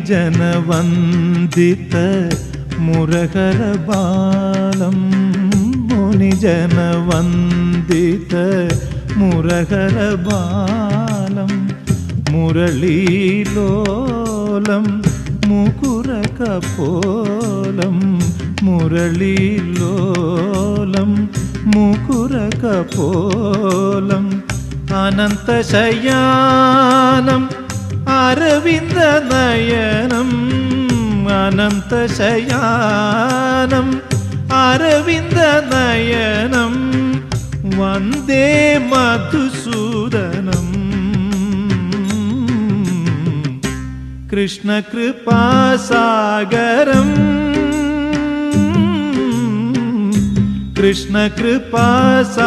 मुनिजनवन्दित मुरहरबालं मुनिजनवन्दित मुरहरबालं मुरलीलोलं मुकुरकपोलं मुरलीलोलं मुकुरकपोलम् अनन्तशयानम् ஞானம் தசயானம் அரவிந்த நயனம் வந்தே மதுசூதனம். கிருஷ்ண கிருபாசாகரம் கிருஷ்ண கிருபாசாகரம்